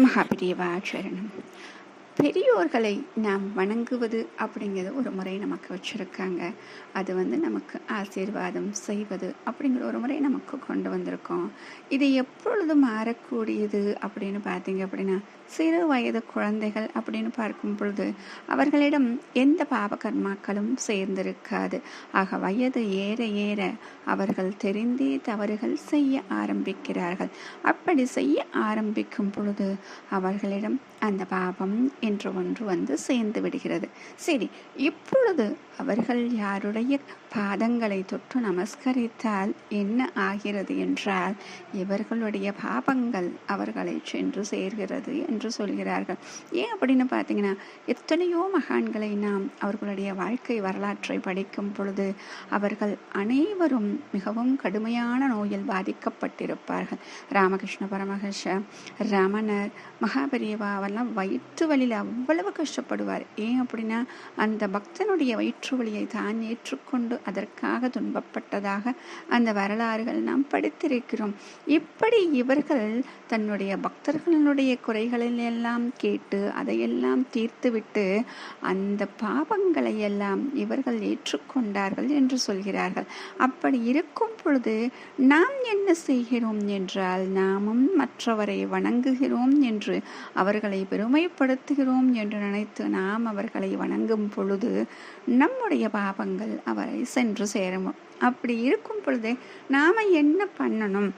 మహాపిదేవాచరణం பெரியோர்களை நாம் வணங்குவது அப்படிங்கிறது ஒரு முறை நமக்கு வச்சுருக்காங்க. அது வந்து நமக்கு ஆசீர்வாதம் செய்வது அப்படிங்கிற ஒரு முறை நமக்கு கொண்டு வந்திருக்கோம். இது எப்பொழுது மாறக்கூடியது அப்படின்னு பார்த்தீங்க அப்படின்னா சிறு வயது குழந்தைகள் அப்படின்னு பார்க்கும் பொழுது அவர்களிடம் எந்த பாபகர்மாக்களும் சேர்ந்திருக்காது. ஆக வயது ஏற ஏற அவர்கள் தெரிந்தே தவறுகள் செய்ய ஆரம்பிக்கிறார்கள். அப்படி செய்ய ஆரம்பிக்கும் பொழுது அவர்களிடம் அந்த பாபம் என்று ஒன்று வந்து சேர்ந்து விடுகிறது. சரி இப்பொழுது அவர்கள் யாருடைய பாதங்களை தொற்று நமஸ்கரித்தால் என்ன ஆகிறது என்றால் இவர்களுடைய பாபங்கள் அவர்களை சென்று சேர்கிறது என்று சொல்கிறார்கள். ஏன் அப்படின்னு பார்த்தீங்கன்னா எத்தனையோ மகான்களை நாம் அவர்களுடைய வாழ்க்கை வரலாற்றை படிக்கும் பொழுது அவர்கள் அனைவரும் மிகவும் கடுமையான நோயில் பாதிக்கப்பட்டிருப்பார்கள். ராமகிருஷ்ண பரமஹர்ஷ ரமணர் மகாபெரியவா அவெல்லாம் வயிற்று வழியில் அவ்வளவு கஷ்டப்படுவார். ஏன் அப்படின்னா அந்த பக்தனுடைய வயிற்று வழியை தான் ஏற்றுக்கொண்டு அதற்காக துன்பப்பட்டதாக அந்த வரலாறுகள் நாம் படித்திருக்கிறோம். இப்படி இவர்கள் தன்னுடைய பக்தர்களுடைய குறைகளில் எல்லாம் கேட்டு அதையெல்லாம் தீர்த்துவிட்டு அந்த பாவங்களை எல்லாம் இவர்கள் ஏற்றுக்கொண்டார்கள் என்று சொல்கிறார்கள். அப்படி இருக்கும் பொழுது நாம் என்ன செய்கிறோம் என்றால் நாமும் மற்றவரை வணங்குகிறோம் என்று அவர்களை பெருமைப்படுத்துகிறோம் என்று நினைத்து நாம் அவர்களை வணங்கும் பொழுது நம்முடைய பாவங்கள் அவரை சென்று சேரும். அப்படி இருக்கும் பொழுது நாம் என்ன பண்ணணும்?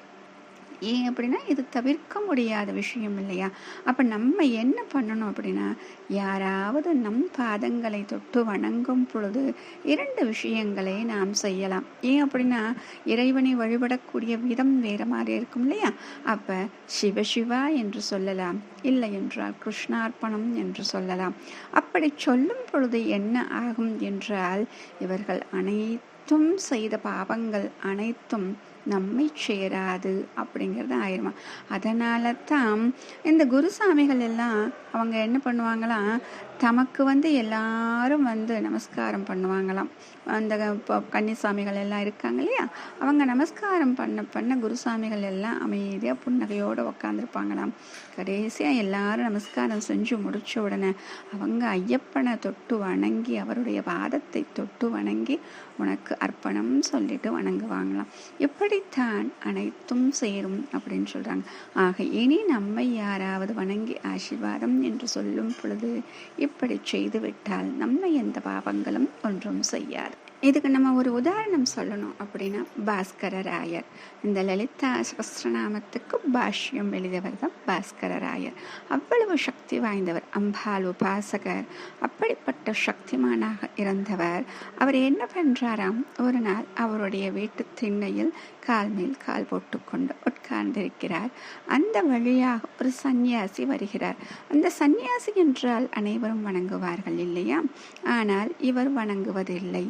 ஏன் அப்படின்னா இது தவிர்க்க முடியாத விஷயம் இல்லையா? அப்போ நம்ம என்ன பண்ணணும் அப்படின்னா யாராவது நம் பாதங்களை தொட்டு வணங்கும் பொழுது இரண்டு விஷயங்களை நாம் செய்யலாம். ஏன் அப்படின்னா இறைவனை வழிபடக்கூடிய விதம் வேறு மாதிரி இருக்கும் இல்லையா? அப்போ சிவசிவா என்று சொல்லலாம் இல்லை என்றால் கிருஷ்ணார்ப்பணம் என்று சொல்லலாம். அப்படி சொல்லும் பொழுது என்ன ஆகும் என்றால் இவர்கள் அனைத்தும் செய்த பாவங்கள் அனைத்தும் நம்மை சேராது அப்படிங்கிறது ஆயிரமா அதனால தான் இந்த குருசாமிகள் எல்லாம் அவங்க என்ன பண்ணுவாங்களாம் தமக்கு வந்து எல்லாரும் வந்து நமஸ்காரம் பண்ணுவாங்களாம். அந்த இப்போ கன்னிசாமிகள் எல்லாம் இருக்காங்க இல்லையா? அவங்க நமஸ்காரம் பண்ண பண்ண குருசாமிகள் எல்லாம் அமைதியாக புன்னகையோடு உக்காந்துருப்பாங்களாம். கடைசியாக எல்லாரும் நமஸ்காரம் செஞ்சு முடிச்ச உடனே அவங்க ஐயப்பனை தொட்டு வணங்கி அவருடைய பாதத்தை தொட்டு வணங்கி உனக்கு அர்ப்பணம் சொல்லிட்டு வணங்குவாங்களாம். எப்படித்தான் அனைத்தும் சேரும் அப்படின்னு சொல்கிறாங்க ஆக இனி நம்மை யாராவது வணங்கி ஆசீர்வாதம் என்று சொல்லும் பொழுது இப்படி செய்துவிட்டால் நம்மை எந்த பாவங்களும் ஒன்றும் செய்யாது. இதுக்கு நம்ம ஒரு உதாரணம் சொல்லணும் அப்படின்னா பாஸ்கர ராயர். இந்த லலிதா சகஸ்திரநாமத்துக்கு பாஷ்யம் எழுதியவர் தான் பாஸ்கர ராயர். அவ்வளவு சக்தி வாய்ந்தவர் அம்பாள் உபாசகர் அப்படிப்பட்ட சக்திமானாக இருந்தவர். அவர் என்ன பண்றாராம் ஒரு நாள் அவருடைய வீட்டு திண்ணையில் கால் மேல் கால் போட்டுக்கொண்டு உட்கார்ந்திருக்கிறார். அந்த வழியாக ஒரு சந்நியாசி வருகிறார். அந்த சந்நியாசி என்றால் அனைவரும் வணங்குவார்கள் இல்லையா? ஆனால் இவர் வணங்குவதில்லை.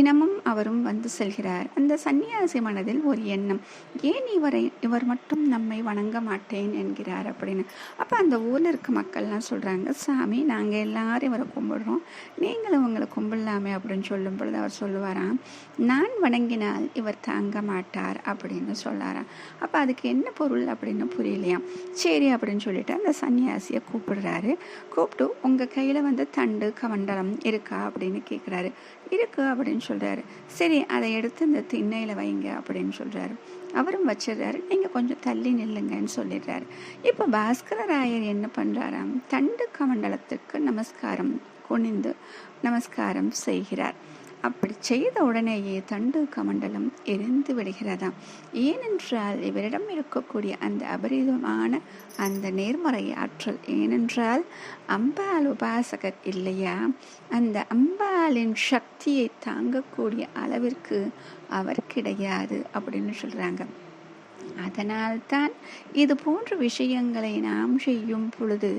தினமும் அவரும் வந்து செல்கிறார். அந்த சன்னியாசி மனதில் ஒரு எண்ணம். ஏன் இவரை இவர் மட்டும் நம்மை வணங்க மாட்டேன் என்கிறார் அப்படின்னு. அப்போ அந்த ஊரில் இருக்க மக்கள்லாம் சொல்கிறாங்க சாமி நாங்கள் எல்லாரும் இவரை கும்பிடுறோம். நீங்களும் உங்களை கும்பிடலாமே அப்படின்னு சொல்லும் பொழுது அவர் சொல்லுவாராம் நான் வணங்கினால் இவர் தாங்க மாட்டார் அப்படின்னு சொல்லாராம். அப்போ அதுக்கு என்ன பொருள் அப்படின்னு புரியலையாம் சரி அப்படின்னு சொல்லிட்டு அந்த சன்னியாசியை கூப்பிடுறாரு. கூப்பிட்டு உங்கள் கையில் வந்து தண்டு கமண்டலம் இருக்கா? அப்படின்னு கேட்குறாரு இருக்கு அப்படின்னு சொல்கிறாரு சரி அதை எடுத்து இந்த திண்ணையில் வைங்க அப்படின்னு சொல்கிறாரு அவரும் வச்சிடுறாரு. நீங்கள் கொஞ்சம் தள்ளி நில்லுங்கன்னு சொல்லிடுறாரு. இப்போ பாஸ்கர ராயர் என்ன பண்ணுறாராம் தண்டு கமண்டலத்துக்கு நமஸ்காரம் குனிந்து நமஸ்காரம் செய்கிறார். அப்படி செய்த உடனேயே தண்டு கமண்டலம் எரிந்து விடுகிறதாம் ஏனென்றால் இவரிடம் இருக்கக்கூடிய அந்த அபரிதமான அந்த நேர்மறை ஆற்றல் ஏனென்றால் அம்பாள் உபாசகர் இல்லையா? அந்த அம்பாளின் சக்தியை தாங்கக்கூடிய அளவிற்கு அவர் கிடையாது அப்படின்னு சொல்கிறாங்க அதனால்தான் இது போன்ற விஷயங்களை நாம் செய்யும் பொழுது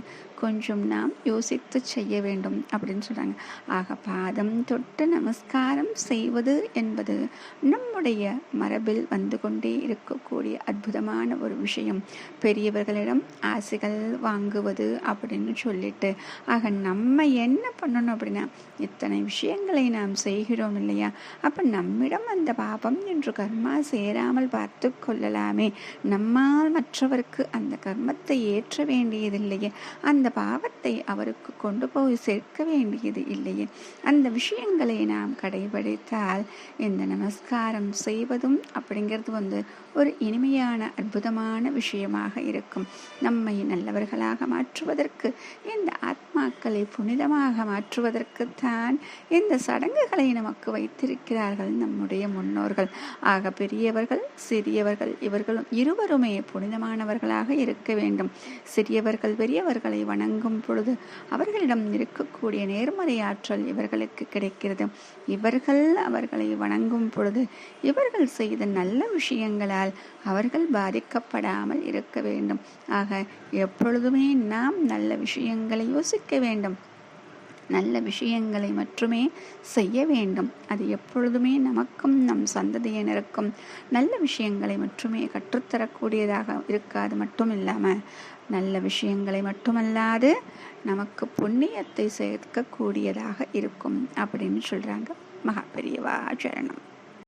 கொஞ்சம் நாம் யோசித்து செய்ய வேண்டும் அப்படின்னு சொல்கிறாங்க ஆக பாதம் தொட்டு நமஸ்காரம் செய்வது என்பது நம்முடைய மரபில் வந்து கொண்டே இருக்கக்கூடிய அற்புதமான ஒரு விஷயம். பெரியவர்களிடம் ஆசைகள் வாங்குவது அப்படின்னு சொல்லிட்டு. ஆக நம்ம என்ன பண்ணணும் அப்படின்னா இத்தனை விஷயங்களை நாம் செய்கிறோம் இல்லையா? அப்போ நம்மிடம் அந்த பாபம் என்று கர்மா சேராமல் பார்த்து கொள்ளலாமே. நம்மால் மற்றவருக்கு அந்த கர்மத்தை ஏற்ற வேண்டியதில்லையே. அந்த பாவத்தை அவருக்கு கொண்டு போய் சேர்க்க வேண்டியது இல்லையே. அந்த விஷயங்களை நாம் கடைபிடித்தால் இந்த நமஸ்காரம் செய்வதும் அப்படிங்கிறது வந்து ஒரு இனிமையான அற்புதமான விஷயமாக இருக்கும். நம்மை நல்லவர்களாக மாற்றுவதற்கு இந்த ஆத்மாக்களை புனிதமாக மாற்றுவதற்குத்தான் இந்த சடங்குகளை நமக்கு வைத்திருக்கிறார்கள் நம்முடைய முன்னோர்கள். ஆக பெரியவர்கள் சிறியவர்கள் இவர்களும் இருவருமே புனிதமானவர்களாக இருக்க வேண்டும். சிறியவர்கள் பெரியவர்களை வணங்கும் பொழுது அவர்களிடம் இருக்கக்கூடிய நேர்மறை ஆற்றல் இவர்களுக்கு கிடைக்கிறது. இவர்கள் அவர்களை வணங்கும் பொழுது இவர்கள் செய்த நல்ல விஷயங்களால் அவர்கள் பாதிக்கப்படாமல் இருக்க வேண்டும். ஆக எப்பொழுதுமே நாம் நல்ல விஷயங்களை சிந்திக்க வேண்டும். நல்ல விஷயங்களை மட்டுமே செய்ய வேண்டும். அது எப்பொழுதுமே நமக்கும் நம் சந்ததியினருக்கும் நல்ல விஷயங்களை மட்டுமே கற்றுத்தரக்கூடியதாக இருக்காது மட்டும் இல்லாமல் நல்ல விஷயங்களை மட்டுமல்லாது நமக்கு புண்ணியத்தை சேர்க்கக்கூடியதாக இருக்கும் அப்படின்னு சொல்கிறாங்க மகா பெரியவா சரணம்.